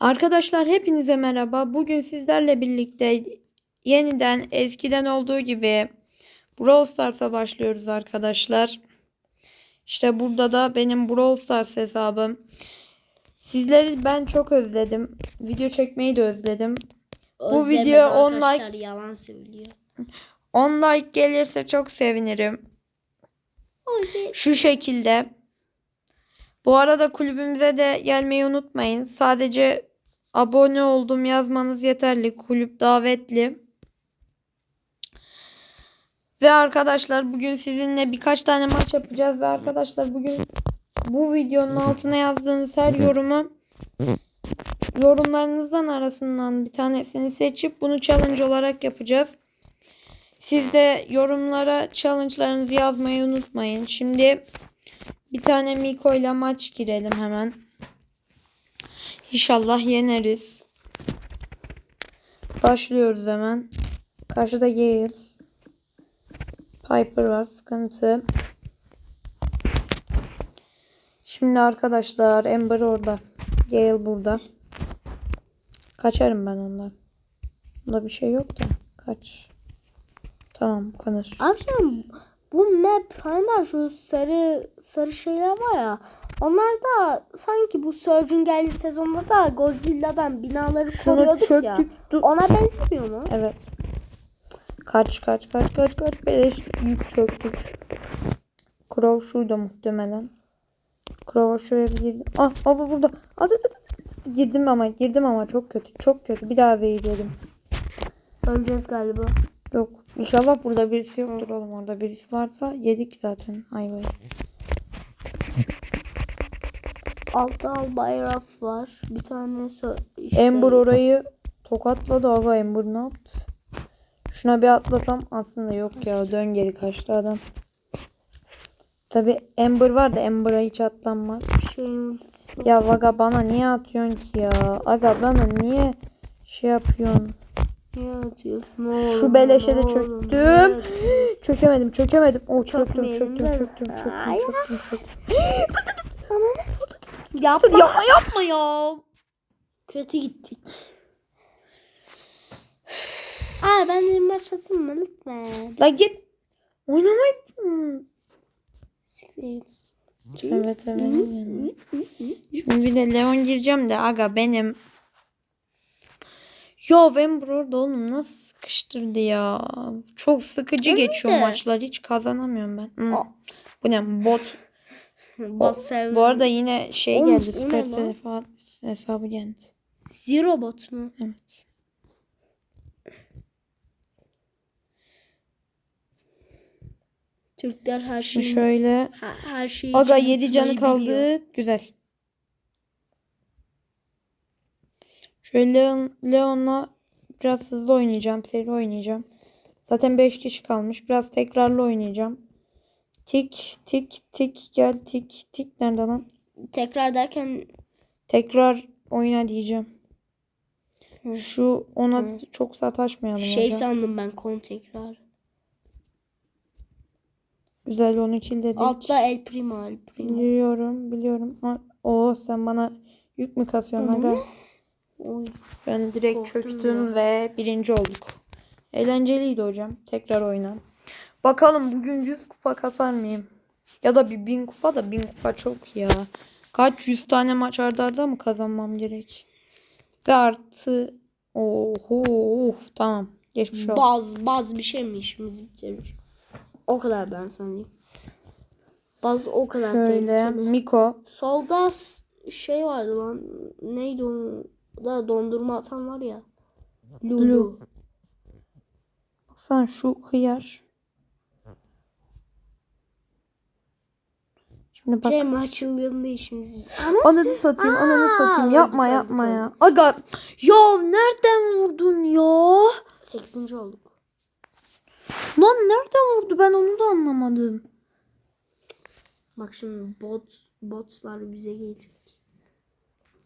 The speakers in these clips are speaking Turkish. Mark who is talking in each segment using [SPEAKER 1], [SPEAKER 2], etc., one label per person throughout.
[SPEAKER 1] Arkadaşlar hepinize merhaba. Bugün sizlerle birlikte yeniden eskiden olduğu gibi Brawl Stars'a başlıyoruz arkadaşlar. İşte burada da benim Brawl Stars hesabım. Sizleri ben çok özledim. Video çekmeyi de özledim. Bu
[SPEAKER 2] Özlemedi
[SPEAKER 1] video on
[SPEAKER 2] arkadaşlar, yalan söylüyor.
[SPEAKER 1] 10 like gelirse çok sevinirim. Şu şekilde. Bu arada kulübümüze de gelmeyi unutmayın. Sadece abone oldum yazmanız yeterli. Kulüp davetli. Ve arkadaşlar bugün sizinle birkaç tane maç yapacağız ve arkadaşlar bugün bu videonun altına yazdığınız her yorumu yorumlarınızdan arasından bir tanesini seçip bunu challenge olarak yapacağız. Siz de yorumlara challenge'larınızı yazmayı unutmayın. Şimdi bir tane Miko ile maç girelim hemen. İnşallah yeneriz. Başlıyoruz hemen. Karşıda Gale. Piper var. Sıkıntı. Şimdi arkadaşlar Ember orada. Gale burada. Kaçarım ben ondan. Bunda bir şey yok da. Kaç. Tamam kanır.
[SPEAKER 2] Akşam bu map hani şu sarı sarı şeyler var ya. Onlar da sanki bu Surge'un geldiği sezonda da Godzilla'dan binaları
[SPEAKER 1] Şunu
[SPEAKER 2] koruyorduk ya.
[SPEAKER 1] çöktük. Dur.
[SPEAKER 2] Ona benzemiyor mu?
[SPEAKER 1] Evet. Kaç kaç kaç kaç kaç beleş yük çöktük. Crow şurada muhtemelen. Crow'a şöyle bir girdim. Ah baba burada. Hadi hadi hadi. Girdim ama girdim ama çok kötü. Çok kötü. Bir daha zehirledim.
[SPEAKER 2] Öleceğiz galiba.
[SPEAKER 1] Yok. İnşallah burada birisi yoktur oğlum. Orada birisi varsa yedik zaten ayvayı.
[SPEAKER 2] Altta al bayraf var. Bir tane so- işte-
[SPEAKER 1] Ember orayı tokatladı. Aga Ember ne yaptı? Şuna bir atlasam aslında yok ya. Dön geri kaçtı adam. Tabi Ember var da Ember'a hiç atlanmaz.
[SPEAKER 2] şeyin
[SPEAKER 1] Ya Aga bana niye atıyorsun ki ya? Aga bana niye şey yapıyorsun?
[SPEAKER 2] Niye atıyorsun oğlum?
[SPEAKER 1] Şu beleşe de çöktüm. Çökemedim, çökemedim. O çöktüm, çöktüm, çöktüm, çöktüm,
[SPEAKER 2] Ay.
[SPEAKER 1] çöktüm, çöktüm.
[SPEAKER 2] Yapma.
[SPEAKER 1] Yapma yapma ya.
[SPEAKER 2] Kötü gittik. Aa ben de maç satayım mı lütfen?
[SPEAKER 1] La git. Oynamayı.
[SPEAKER 2] Siktir.
[SPEAKER 1] Evet evet. Şimdi bir de Leon gireceğim de aga benim. Ya Ember orada oğlum nasıl sıkıştırdı ya. Çok sıkıcı geçiyor
[SPEAKER 2] de.
[SPEAKER 1] maçlar. Hiç kazanamıyorum ben. Hı. Bu ne bot.
[SPEAKER 2] Bot.
[SPEAKER 1] Bu arada yine şey
[SPEAKER 2] Oğlum,
[SPEAKER 1] geldi. Süper sefa hesabı geldi.
[SPEAKER 2] Zero bot mu?
[SPEAKER 1] Evet.
[SPEAKER 2] Türkler her şeyi
[SPEAKER 1] şöyle.
[SPEAKER 2] her, her şeyi
[SPEAKER 1] Aga
[SPEAKER 2] için
[SPEAKER 1] 7 canı kaldı.
[SPEAKER 2] biliyor.
[SPEAKER 1] Güzel. Şöyle Leon, Leon'la biraz hızlı oynayacağım. Seri oynayacağım. Zaten 5 kişi kalmış. Biraz tekrarlı oynayacağım. Tik tik tik gel tik tik nerede lan?
[SPEAKER 2] Tekrar derken
[SPEAKER 1] Tekrar oyna diyeceğim. Şu ona çok sataşmayalım
[SPEAKER 2] şey
[SPEAKER 1] hocam.
[SPEAKER 2] sandım ben kon tekrar.
[SPEAKER 1] Güzel onu killdedik.
[SPEAKER 2] Altta El Primo El Primo.
[SPEAKER 1] Biliyorum biliyorum. Ha, Oo sen bana yük mü kasıyorsun aga?
[SPEAKER 2] Oy.
[SPEAKER 1] Ben direkt
[SPEAKER 2] Korktum
[SPEAKER 1] çöktüm
[SPEAKER 2] biraz.
[SPEAKER 1] ve birinci olduk. Eğlenceliydi hocam. Tekrar oyna. Bakalım bugün 100 kupa kasar mıyım? Ya da bir 1000 kupa da 1000 kupa çok ya. Kaç yüz tane maç arda arda mı kazanmam gerek? Ve artı oho tamam geçmiş olsun.
[SPEAKER 2] Baz baz bir şey mi işimizi bitirir? O kadar ben sanayım. Baz o kadar
[SPEAKER 1] Şöyle
[SPEAKER 2] tehlikeli.
[SPEAKER 1] Miko.
[SPEAKER 2] Solda şey vardı lan. Neydi o? Da dondurma atan var ya. Lulu.
[SPEAKER 1] Lu. Baksana şu hıyar. Şimdi bak.
[SPEAKER 2] Şey maçıldığında işimiz.
[SPEAKER 1] Ananı satayım, ananı satayım. Yapma
[SPEAKER 2] öldük,
[SPEAKER 1] yapma
[SPEAKER 2] öldük.
[SPEAKER 1] ya. Aga ya nereden vurdun ya?
[SPEAKER 2] 8. olduk.
[SPEAKER 1] Lan nereden vurdu ben onu da anlamadım.
[SPEAKER 2] Bak şimdi bot botlar bize gelecek.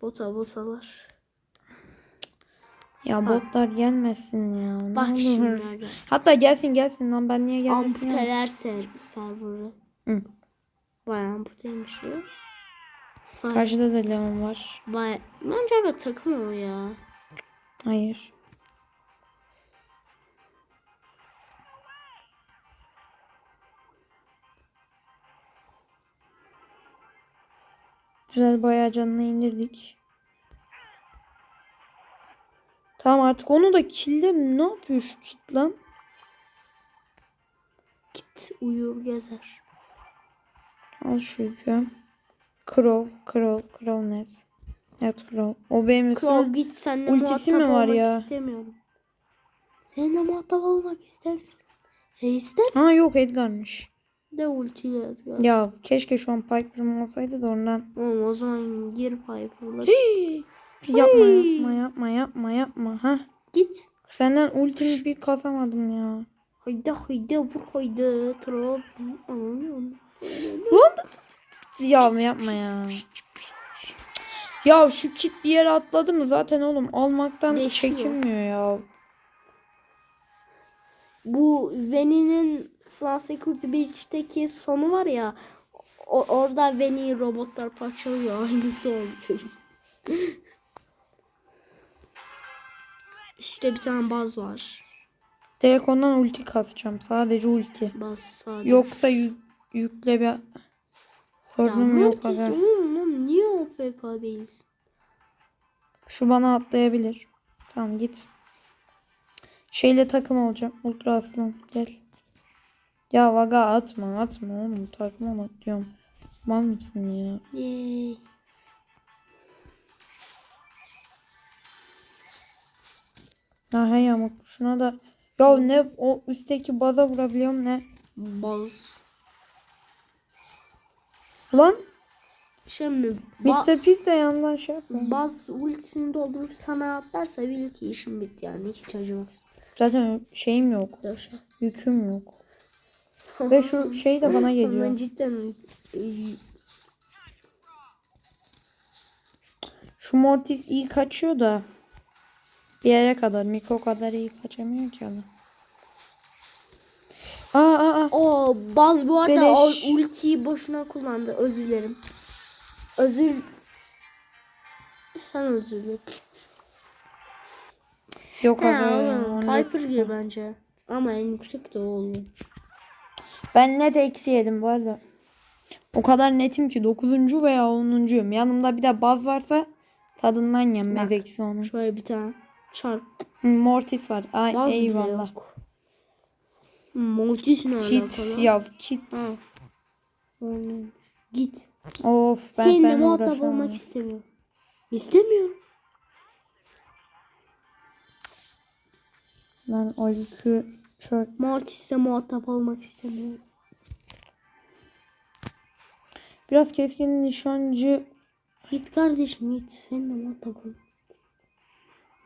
[SPEAKER 2] Bota botalar.
[SPEAKER 1] Ya botlar gelmesin ya. ne
[SPEAKER 2] Bak
[SPEAKER 1] olur.
[SPEAKER 2] şimdi.
[SPEAKER 1] Hatta gelsin gelsin lan ben niye gelmesin ya?
[SPEAKER 2] Amputeler ser serverı.
[SPEAKER 1] Hı.
[SPEAKER 2] Bayağı amputeymiş ya. Var.
[SPEAKER 1] Karşıda da Leon var.
[SPEAKER 2] Vay. Bence evet takım o ya.
[SPEAKER 1] Hayır. Güzel bayağı canını indirdik. Tamam artık onu da kille ne yapıyor şu kit lan?
[SPEAKER 2] Git uyur gezer.
[SPEAKER 1] Al şu yükü. Crow, Crow, Crow net. Evet Crow. O benim
[SPEAKER 2] Crow git seninle
[SPEAKER 1] Ultisi mi var ya?
[SPEAKER 2] istemiyorum. Seninle muhatap olmak istemiyorum. E iste
[SPEAKER 1] Ha yok Edgar'mış.
[SPEAKER 2] de ultiyle Edgar.
[SPEAKER 1] Ya keşke şu an Piper'ım olsaydı da ondan.
[SPEAKER 2] Oğlum o zaman gir Piper'la.
[SPEAKER 1] Yapma yapma yapma yapma yapma. ha.
[SPEAKER 2] Git.
[SPEAKER 1] Senden ultimi bir kasamadım ya.
[SPEAKER 2] Haydi haydi vur haydi. Trop.
[SPEAKER 1] Lan ya yapma ya. Ya şu kit bir yere atladı mı zaten oğlum almaktan
[SPEAKER 2] Değişiyor.
[SPEAKER 1] çekinmiyor ya.
[SPEAKER 2] Bu Veni'nin Flash Security Breach'teki sonu var ya. o- orada Veni'yi robotlar parçalıyor. Aynısı oluyor. Üstte bir tane baz var.
[SPEAKER 1] Direkt ondan ulti kasacağım. Sadece ulti.
[SPEAKER 2] Baz sadece.
[SPEAKER 1] Yoksa yükle bir
[SPEAKER 2] Ya
[SPEAKER 1] sorunum yok
[SPEAKER 2] lan niye OFK değiliz?
[SPEAKER 1] Şu bana atlayabilir. Tamam git. Şeyle takım olacağım. Ultra aslan gel. Ya vaga atma atma oğlum takım ol diyorum. Mal mısın ya?
[SPEAKER 2] Yay.
[SPEAKER 1] Ya he yamuk şuna da. Ya ne o üstteki baza vurabiliyorum ne?
[SPEAKER 2] Baz.
[SPEAKER 1] Lan
[SPEAKER 2] Şey mi? Ba-
[SPEAKER 1] Mr. P de yandan şey yapıyor.
[SPEAKER 2] Baz ultisini doldurup sana atlarsa bil ki işim bitti yani hiç acımaz.
[SPEAKER 1] Zaten şeyim yok.
[SPEAKER 2] Döşe.
[SPEAKER 1] Yüküm yok. Ve şu şey de bana
[SPEAKER 2] Ben
[SPEAKER 1] geliyor.
[SPEAKER 2] cidden e,
[SPEAKER 1] Şu Mortis iyi kaçıyor da. Bir yere kadar. Miko kadar iyi kaçamıyor ki adam.
[SPEAKER 2] O Baz bu arada
[SPEAKER 1] Beleş.
[SPEAKER 2] ultiyi boşuna kullandı. Özür dilerim. Özür sen özür dilerim.
[SPEAKER 1] Yok
[SPEAKER 2] oğlum,
[SPEAKER 1] onu-
[SPEAKER 2] Piper gir bence. Ama en yüksek de o oluyor.
[SPEAKER 1] Ben net eksi yedim bu arada. O kadar netim ki 9. veya 10'uncuyum. Yanımda bir de baz varsa tadından yenmez eksi onun.
[SPEAKER 2] Şöyle bir tane çarp.
[SPEAKER 1] Mortis var. Ay
[SPEAKER 2] Baz bile
[SPEAKER 1] eyvallah.
[SPEAKER 2] yok. Mortis ne
[SPEAKER 1] Kit
[SPEAKER 2] alakalı?
[SPEAKER 1] ya kit.
[SPEAKER 2] Ha. Git.
[SPEAKER 1] Of ben
[SPEAKER 2] Seninle
[SPEAKER 1] seninle
[SPEAKER 2] muhatap
[SPEAKER 1] uğraşamam.
[SPEAKER 2] olmak istemiyorum. İstemiyorum.
[SPEAKER 1] Ben o yükü çok
[SPEAKER 2] Mortis'le muhatap olmak istemiyorum.
[SPEAKER 1] biraz keskin nişancı
[SPEAKER 2] Git kardeşim git. Seninle muhatap ol.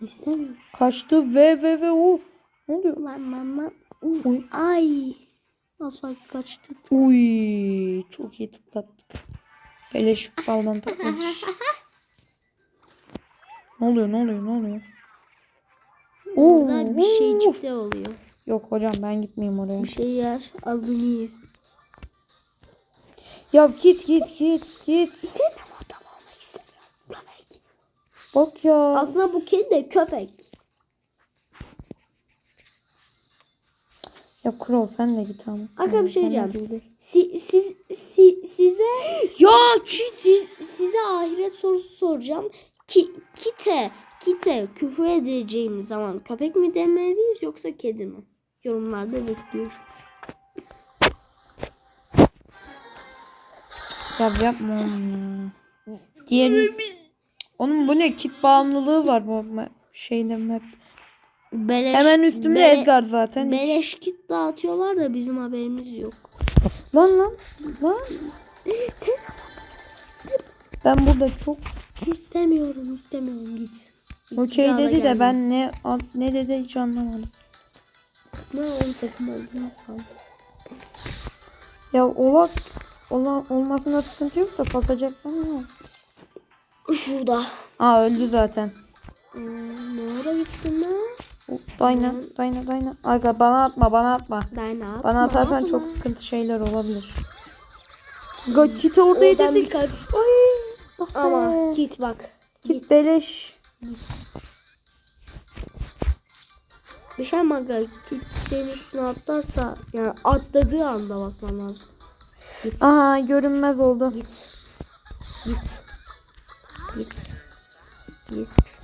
[SPEAKER 2] İstemiyorum.
[SPEAKER 1] kaçtı ve ve ve o ne oluyor?
[SPEAKER 2] Lan lan lan.
[SPEAKER 1] Uy.
[SPEAKER 2] Ay. Nasıl kaçtı?
[SPEAKER 1] Uy çok iyi tıklattık. Hele şu baldan tıklamış. ne oluyor ne oluyor ne oluyor?
[SPEAKER 2] Orada bir
[SPEAKER 1] Oo.
[SPEAKER 2] şeycik de oluyor.
[SPEAKER 1] Yok hocam ben gitmeyeyim oraya.
[SPEAKER 2] Bir şey yer. Al bunu ye.
[SPEAKER 1] Ya git git git git.
[SPEAKER 2] Seninle muhatap olmak istemiyorum. Köpek.
[SPEAKER 1] Bak ya.
[SPEAKER 2] Aslında bu kedi de köpek.
[SPEAKER 1] Ya Kral sen de git ama.
[SPEAKER 2] Aga bir şey diyeceğim. Si, siz si, size
[SPEAKER 1] Ya
[SPEAKER 2] siz, size ahiret sorusu soracağım. Ki kite kite küfür edeceğimiz zaman köpek mi demeliyiz yoksa kedi mi? Yorumlarda bekliyorum.
[SPEAKER 1] Ya yapma oğlum ya. Diğeri... Onun bu ne? Kit bağımlılığı var bu şeyde map.
[SPEAKER 2] Beleş,
[SPEAKER 1] Hemen üstümde
[SPEAKER 2] bele-
[SPEAKER 1] Edgar zaten.
[SPEAKER 2] Beleş kit dağıtıyorlar da bizim haberimiz yok.
[SPEAKER 1] Lan lan. Lan. Ben burada çok
[SPEAKER 2] İstemiyorum istemiyorum git.
[SPEAKER 1] okey dedi de ben ne ne dedi hiç anlamadım.
[SPEAKER 2] Ne on takım olduğunu sandım.
[SPEAKER 1] Ya olak ola, olmasına sıkıntı yok da satacaksan ne?
[SPEAKER 2] Şurada.
[SPEAKER 1] Aa öldü zaten.
[SPEAKER 2] Hmm, ne ara gittin lan?
[SPEAKER 1] Dayna, dayna, dayna. Aga bana atma, bana atma.
[SPEAKER 2] Ne yaptım?
[SPEAKER 1] Bana atarsan
[SPEAKER 2] Atma.
[SPEAKER 1] çok sıkıntı şeyler olabilir. Aga kit orada
[SPEAKER 2] Oradan bir
[SPEAKER 1] yedirdik. Ay. Bak
[SPEAKER 2] Ama git bak.
[SPEAKER 1] Git beleş.
[SPEAKER 2] Bir şey aga? Git senin üstüne atlarsa yani atladığı anda basman lazım. Git.
[SPEAKER 1] Aha görünmez oldu.
[SPEAKER 2] Git. Git. Git. Git.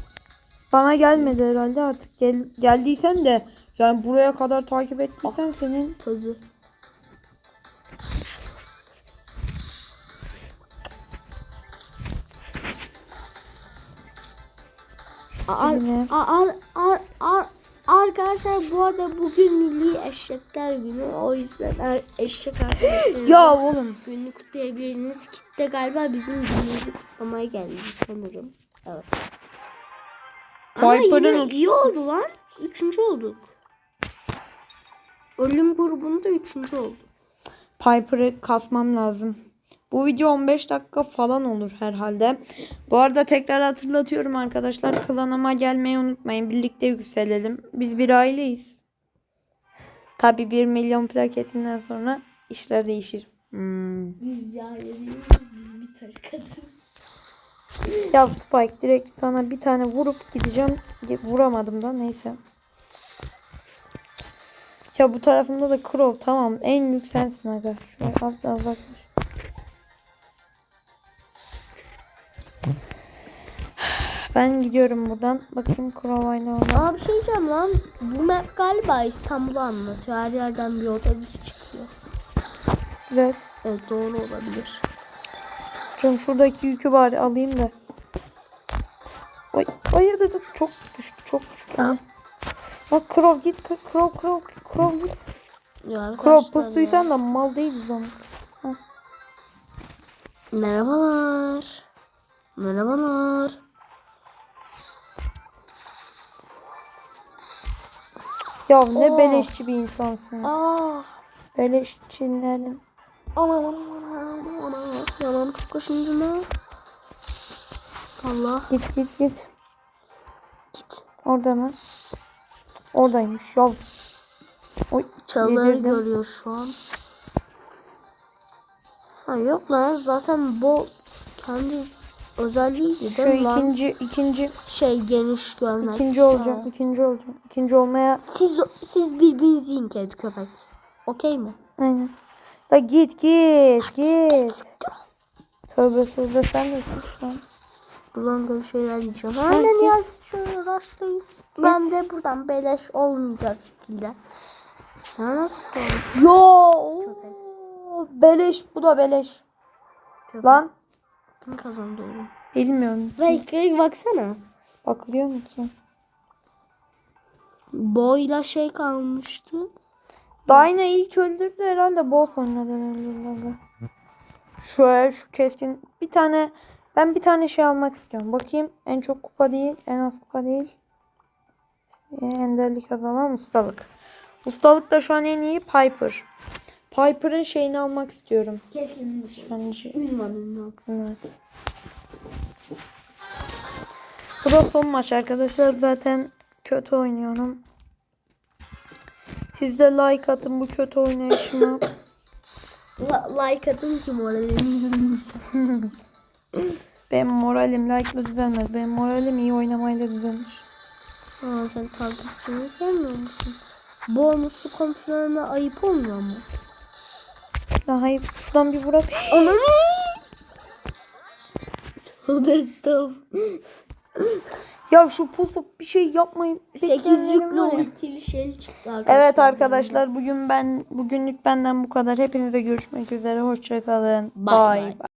[SPEAKER 1] Bana gelmedi herhalde artık. Gel, geldiysen de yani buraya kadar takip ettiysen senin
[SPEAKER 2] Tozu. Ar, ar, ar, ar, arkadaşlar bu arada bugün milli eşekler günü. O yüzden er- eşek arkadaşlarımızın
[SPEAKER 1] Ya oğlum.
[SPEAKER 2] gününü kutlayabilirsiniz. Kitle galiba bizim günümüzü kutlamaya geldi sanırım. Evet. Ama yine
[SPEAKER 1] otuz-
[SPEAKER 2] iyi oldu lan. Üçüncü olduk. Ölüm grubunda üçüncü olduk.
[SPEAKER 1] Piper'ı kasmam lazım. Bu video 15 dakika falan olur herhalde. Bu arada tekrar hatırlatıyorum arkadaşlar. Klanıma gelmeyi unutmayın. Birlikte yükselelim. Biz bir aileyiz. Tabi 1 milyon plaketinden sonra işler değişir. Hmm.
[SPEAKER 2] Biz ya biz bir tarikatız.
[SPEAKER 1] Ya Spike direkt sana bir tane vurup gideceğim. Vuramadım da neyse. Ya bu tarafında da Crow tamam en büyük sensin aga. Şuraya az daha uzaklaş. Ben gidiyorum buradan. Bakayım Crow aynı orada.
[SPEAKER 2] Aa bir şey diyeceğim lan. Bu map galiba İstanbul'u anlatıyor. Her yerden bir otobüs çıkıyor.
[SPEAKER 1] Güzel.
[SPEAKER 2] Evet doğru olabilir.
[SPEAKER 1] Canım şuradaki yükü bari alayım da. Ay, hayır dur, dur. Çok düştü çok düştü.
[SPEAKER 2] Tamam.
[SPEAKER 1] Bak Crow git Crow Crow Crow git.
[SPEAKER 2] Arkadaşlar
[SPEAKER 1] pustuysan da mal değiliz
[SPEAKER 2] ya. Merhabalar. Merhabalar.
[SPEAKER 1] Ya ne
[SPEAKER 2] Oo.
[SPEAKER 1] beleşçi bir insansın.
[SPEAKER 2] Aa.
[SPEAKER 1] Beleşçilerin.
[SPEAKER 2] Ana ana ana ana ana. Yalan çok kaşındı mı? Allah.
[SPEAKER 1] Git git git.
[SPEAKER 2] Git.
[SPEAKER 1] Orada mı? Oradaymış. Yol. Oy.
[SPEAKER 2] Çalıları
[SPEAKER 1] yedirdim.
[SPEAKER 2] görüyor şu an. Ha yok lan zaten bu kendi özelliğiydi
[SPEAKER 1] Şu
[SPEAKER 2] değil mi lan?
[SPEAKER 1] ikinci ikinci
[SPEAKER 2] Şey geniş görmek.
[SPEAKER 1] ikinci olacağım.
[SPEAKER 2] Ha.
[SPEAKER 1] ikinci olacağım. İkinci olmaya
[SPEAKER 2] Siz siz birbirinizi yiyin kedi köpek. Okey mi?
[SPEAKER 1] aynen. Da git git git. Tövbe tövbe sen de sus lan.
[SPEAKER 2] Buradan böyle şeyler diyeceğim. Aynen ya şöyle rastlayın. Ben de buradan beleş olmayacak şekilde. Sana nasıl?
[SPEAKER 1] Yo.
[SPEAKER 2] Köpek.
[SPEAKER 1] Beleş bu da beleş.
[SPEAKER 2] Köpek.
[SPEAKER 1] Lan
[SPEAKER 2] Kim kazandı oğlum?
[SPEAKER 1] bilmiyorum.
[SPEAKER 2] Belki baksana.
[SPEAKER 1] Bakılıyor mu ki?
[SPEAKER 2] Boyla şey kalmıştı.
[SPEAKER 1] Dyna ilk öldürdü herhalde boss oynadı herhalde. Şöyle şu keskin bir tane ben bir tane şey almak istiyorum. Bakayım en çok kupa değil, en az kupa değil. Ee, Enderlik kazanan ustalık. Ustalık da şu an en iyi Piper. Piper'ın şeyini almak istiyorum.
[SPEAKER 2] Kesilmiş.
[SPEAKER 1] Bence.
[SPEAKER 2] Ünvanını.
[SPEAKER 1] Evet. Bu da son maç arkadaşlar. Zaten kötü oynuyorum. Siz de like atın bu kötü oynayışıma.
[SPEAKER 2] Like atın ki moraliniz
[SPEAKER 1] Benim moralim like'la düzelmez. Benim moralim iyi oynamayla düzelir.
[SPEAKER 2] Aa sen takipçini sevmiyor musun? Bonuslu komşularına ayıp olmuyor mu?
[SPEAKER 1] Ya hayır şuradan bir bırak.
[SPEAKER 2] Ananı! Tövbe estağfurullah.
[SPEAKER 1] Ya şu pusup bir şey yapmayın.
[SPEAKER 2] 8
[SPEAKER 1] Bekleyenlerim
[SPEAKER 2] yüklü ultili şey çıktı arkadaşlar.
[SPEAKER 1] Evet arkadaşlar bugün ben bugünlük benden bu kadar. Hepinize görüşmek üzere. Hoşçakalın. Bye.
[SPEAKER 2] bye.
[SPEAKER 1] bye.